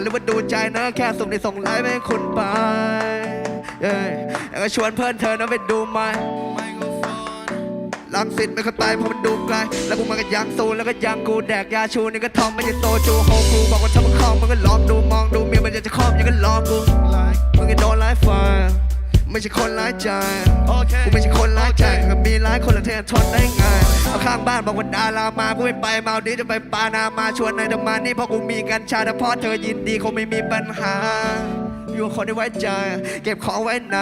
หรือว่าดูใจนะแค่ส่งในส่งไลน์ไปให้คุณไปเย้แล้วก็ชวนเพื่อนเธอนะไปดูไหมลังสิตไม่เข้าใจเพราะมันดูไกล แล้วกูมันก็ยังซูแล้วก็ยังกูแดกยาชูนี่ก็ทอมไม่ใช่โตจูโฮกูบอกว่าถ้ามึงคลองมึงก็ลองดูมองดูเมียมันอยากจะคลอมยังก็ลองกู ไม่ใช่คนร้ายใจโอเคกูไม่ใช่คนร้ายใจก็มีร้ายคนละเทนทนได้ไงเอาข้างบ้านบอกว่าดารามากูไม่ไปเมาดีจะไปปานามาชวนนายดมานี่เพราะกูมีกัญชาแต่พอเธอยินดีคงไม่มีปัญหาอยู่กับคนที่ไว้ใจ เก็บของไว้ใน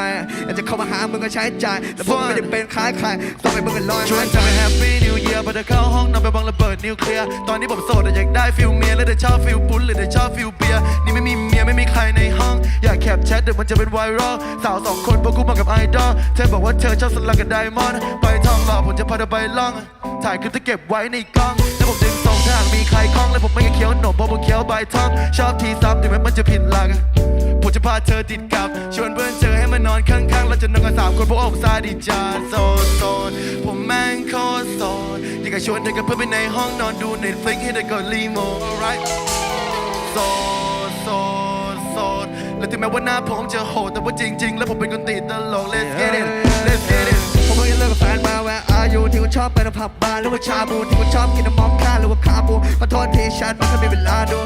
อยากจะเข้ามาหามึงก็ใช้ใจายแต่ผมไม่ได้เป็นคล้ายใครต้องให้มึงกันลอยชวนหายเธใจอไปแฮปปี้นิวเยียร์พอเธอเข้าห้องนอนไปบังระเบิดนิวเคลียร์ตอนนี้ผมโสดแต่อยากได้ฟิลเมียแล้วเธอชอบฟิลปุ้นหรือเธอชอบฟิลเบียร์นี่ไม่มีเมีย ดี๋ยวมันจะเป็นไวรัลสาวสองคนพวกกูมากับไอดอลเธอบอกว่าเธอชอบสลักกับไดมอนด์ไปทองหล่อผมจะพาเธอไปล่อง ถ่ายคลิปจะเก็บไว้ในกล้อง แล้วผมดึงส่งถ้าหากมีใครคล้องแล้วผมไม่เคี้ยวหนมเพราะผมเคี้ยวใบทองชอบทีซ้ำถึงแม้มันจะผิดหลักผมจะพาเธอติดกับ ชวนเพื่อนเจอให้มานอนข้างๆ แล้วจะนอนกันสามคนเพราะอกซาดิจาโซโซนผมแม่งโคตรโซนอยากจะชวนเธอกับเพื่อนไปในห้องนอนดูเน็ตฟลิกให้เธอกดรีโมท alright โซนโซนโซน และถึงแม้ว่าหน้าผมจะโหดแต่ว่าจริง ๆ แล้วผมเป็นคนติดตลก let's get it let's get it ผมเพิ่งเลิกกับแฟนมาแวะอายุที่คุณชอบไปในผับบาร์หรือว่าชาบูที่คุณชอบกินน้ำมอมข้าหรือว่าคาบูขอโทษทีฉันไม่เคยมีเวลาดู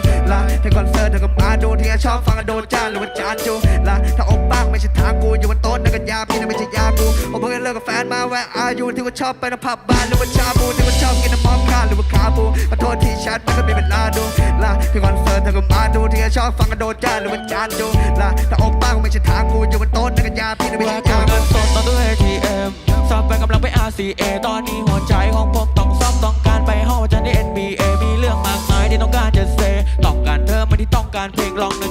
ชอบฟังกันโดนจ้าหรือว่าจานจูลาถ้าอกบ้างไม่ใช่ทางกูอยู่บนโต๊ะนั่นก็ยาพี่นั่นไม่ใช่ยากูผมเพิ่งเลิกกับแฟนมาแวะอายุที่คุณชอบไปในผับบาร์หรือว่าชาบูที่คุณชอบกินน้ำมอมข้าหรือว่าคาบูขอโทษทีฉันไม่เคยมีเวลาดูลาที่คอนเสิร์ตเธอก็มาดูที่ฉันชอบฟังกันโดนจ้าหรือว่าจานจูลาถ้าอกบ้างไม่ใช่ทางกูอยู่บนโต๊ะนั่นก็ยาพี่นั่นไม่ใช่ยากูเงินสดตอนตู้ ATM สับไปกำลังไป RCA ตอนนี้หัวใจของผมต้องซ่อมต้องการไปห้องอาจารย์ใน NBA มีเรื่องมากมายที่ต้องการจะเซต้องการเธอไม่ที่ต้องการเพลงลอง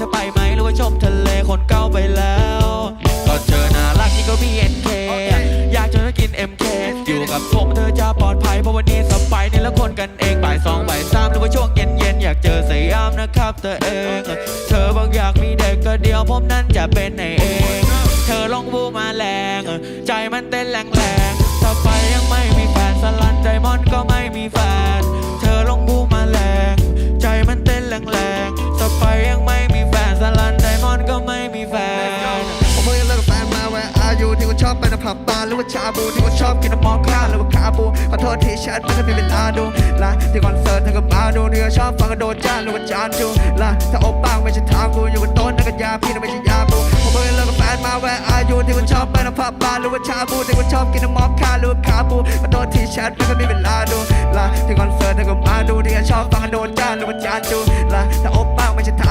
อยู่กับผมเธอจะปลอดภัยเพราะวันนี้สบายนี่แล้วคนกันเองบ่ายสองบ่ายสามหรือว่าช่วงเย็นเย็นอยากเจอสยามนะครับเธอเอง เธอบางอยากมีเด็กก็เดียวผมนั้นจะเป็นในเอง เธอลองบูมาแรง ใจมันเต้นแรง รือว่าชาบูที่คุณชอบกินน้ำมอมข้าวหรือว่าคาบูขอโทษที่ฉันไม่เคยมีเวลาดูลาที่คอนเสิร์ตเธอก็มาดูที่ชอบฟังก็โดนจ้าหรือว่าจานจูลาถ้าอบบ้างไม่ใช่ทางกูอยู่บนโต๊ะนั่นก็ยาพี่นั่นไม่ใช่ยากูผมเพิ่งเลิกกับแฟนมาแวะอายุที่คุณชอบไปในผับบาร์หรือว่าชาบูที่คุณชอบกินน้ำมอมข้าวหรือว่าคาบูขอโทษที่ฉันไม่เคยมีเวลาดูลาที่คอนเสิร์ตเธอก็มาดูที่ชอบฟังก็โดนจ้าหรือว่าจานจูลาถ้าอบบ้างไม่ใช่ทาง